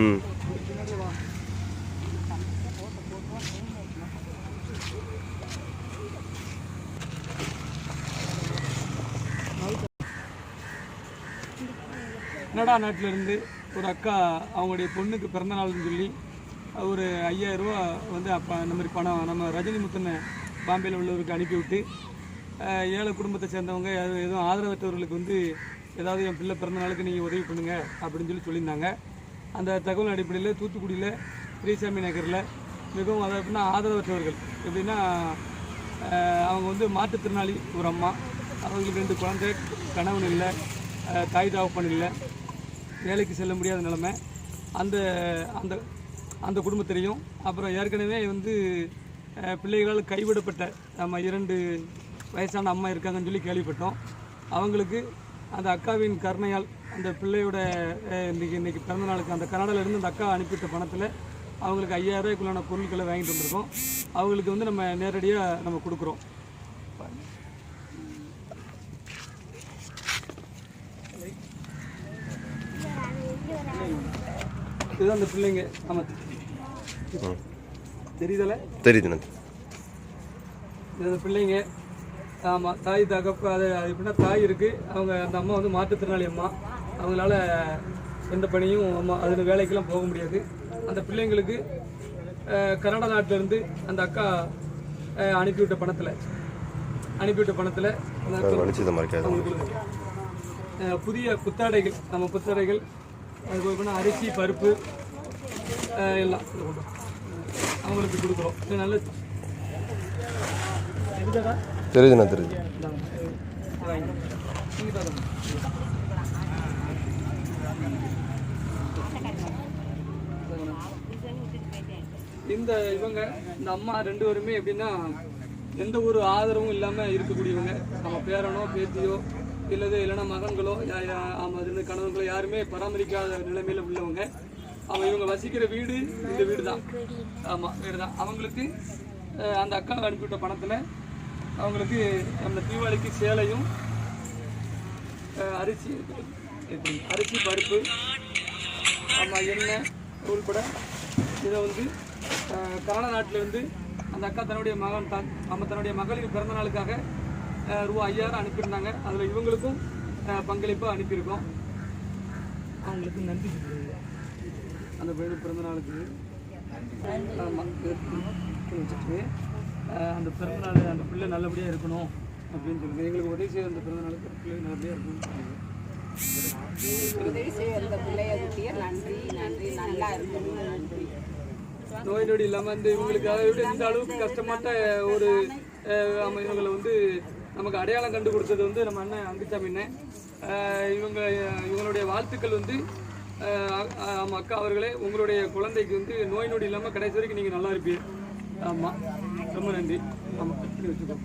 ம். கனடா நாட்டிலிருந்து ஒரு அக்கா அவங்களுடைய பொண்ணுக்கு பிறந்த நாள்னு சொல்லி ஒரு ஐயாயிரம் ரூபா வந்து அப்போ இந்த மாதிரி பணம் நம்ம ரஜினி முத்தனை பாம்பேயில் உள்ளவருக்கு அனுப்பிவிட்டு ஏழை குடும்பத்தை சேர்ந்தவங்க எதுவும் ஆதரவற்றவர்களுக்கு வந்து ஏதாவது என் பிள்ளை பிறந்த நாளுக்கு நீங்கள் உதவி பண்ணுங்க அப்படின்னு சொல்லி சொல்லியிருந்தாங்க. அந்த தகவல் அடிப்படையில் தூத்துக்குடியில் ஸ்ரீசாமி நகரில் மிகவும் அதாவது எப்படின்னா ஆதரவற்றவர்கள். எப்படின்னா அவங்க வந்து மாற்றுத்திறனாளி ஒரு அம்மா. அவங்களுக்கு ரெண்டு குழந்தை கணவன் இல்லை தாய் தகப்பன் இல்லை. வேலைக்கு செல்ல முடியாத நிலைமை. அந்த அந்த அந்த குடும்பத்திலையும் அப்புறம் ஏற்கனவே வந்து பிள்ளைகளால் கைவிடப்பட்ட நம்ம இரண்டு வயசான அம்மா இருக்காங்கன்னு சொல்லி கேள்விப்பட்டோம். அவங்களுக்கு அந்த அக்காவின் கருணையால் அந்த பிள்ளையோட இன்னைக்கு இன்னைக்கு பிறந்த நாளுக்கு அந்த கனடால இருந்து அந்த அக்கா அனுப்பிவிட்ட பணத்தில் அவங்களுக்கு ஐயாயிரம் ரூபாய்க்குள்ளான பொருட்களை வாங்கிட்டு வந்திருக்கோம். அவங்களுக்கு வந்து நம்ம நேரடியாக நம்ம கொடுக்குறோம். இதுதான் அந்த பிள்ளைங்க. ஆமாம் தெரியுதல தெரியுதுண்ணா இது அந்த பிள்ளைங்க. ஆமாம் தாய் தகப்பு அது அது எப்படின்னா தாய் இருக்குது அவங்க அந்த அம்மா வந்து மாற்றுத்திறனாளி அம்மா. அவங்களால எந்த பணியும் அம்மா அதில் வேலைக்கெல்லாம் போக முடியாது. அந்த பிள்ளைங்களுக்கு கனடா நாட்டிலேருந்து அந்த அக்கா அனுப்பிவிட்ட பணத்தில் அனுப்பிவிட்ட பணத்தில் அவங்களுக்கு புதிய புத்தாடைகள் நம்ம புத்தாடைகள் அது போய் அரிசி பருப்பு எல்லாம். அவங்களுக்கு கொடுக்குறோம். இது நல்ல எதுக்கடா தெரியுதுண்ணா தெரியுது. இந்த இவங்க இந்த அம்மா ரெண்டு பேருமே எப்படின்னா எந்த ஒரு ஆதரவும் இல்லாமல் இருக்கக்கூடியவங்க. நம்ம பேரனோ பேத்தியோ இல்லது இல்லைன்னா மகன்களோ யா- அது கணவன்களோ யாருமே பராமரிக்காத நிலைமையில உள்ளவங்க. அவன் இவங்க வசிக்கிற வீடு இந்த வீடு தான் ஆமாம் வீடு தான் அவங்களுக்கு அந்த அக்காவை அனுப்பிவிட்ட பணத்தில் அவங்களுக்கு அந்த தீபாவளிக்கு சேலையும் அரிசி? அரிசி பருப்பு ஆமாம் எண்ணெய் உள்பட இதை வந்து கனடா நாட்டிலேருந்து அந்த அக்கா தன்னுடைய மகன் தான் நம்ம தன்னுடைய மகளிர் பிறந்த நாளுக்காக ரூபா ஐயாயிரம் அனுப்பியிருந்தாங்க அதில் இவங்களுக்கும் பங்களிப்பாக அனுப்பியிருக்கோம் அவங்களுக்கு நன்றி. அந்த பிறந்த நாளுக்கு ஆமாம் அந்த பிறந்த நாள் அந்த பிள்ளை நல்லபடியாக இருக்கணும் அப்படின்னு சொல்லுங்க. எங்களுக்கு உதவி செய்ய அந்த பிறந்த நாளுக்கு அந்த பிள்ளை நல்லபடியாக இருக்கணும்னு சொல்லுங்க. உதவி செய்ய அந்த பிள்ளைய குட்டிய நன்றி நன்றி நல்லா இருக்கணும் நன்றி. நோய் நொடி இல்லாமல் இந்த இவங்களுக்காக இந்த அளவுக்கு கஷ்டப்பட்ட ஒரு இவங்களை வந்து நமக்கு அடையாளம் கண்டு கொடுத்தது வந்து நம்ம அண்ணன் அங்குச்சாமி அண்ணன். இவங்க இவங்களுடைய வாழ்த்துக்கள் வந்து அக்கா அவர்களே உங்களுடைய குழந்தைக்கு வந்து நோய் நொடி இல்லாமல் கடைசி வரைக்கும் நீங்கள் நல்லா இருப்பீங்க. ஆமாம் ரொம்ப நன்றி. ஆமாம் வச்சுக்கோ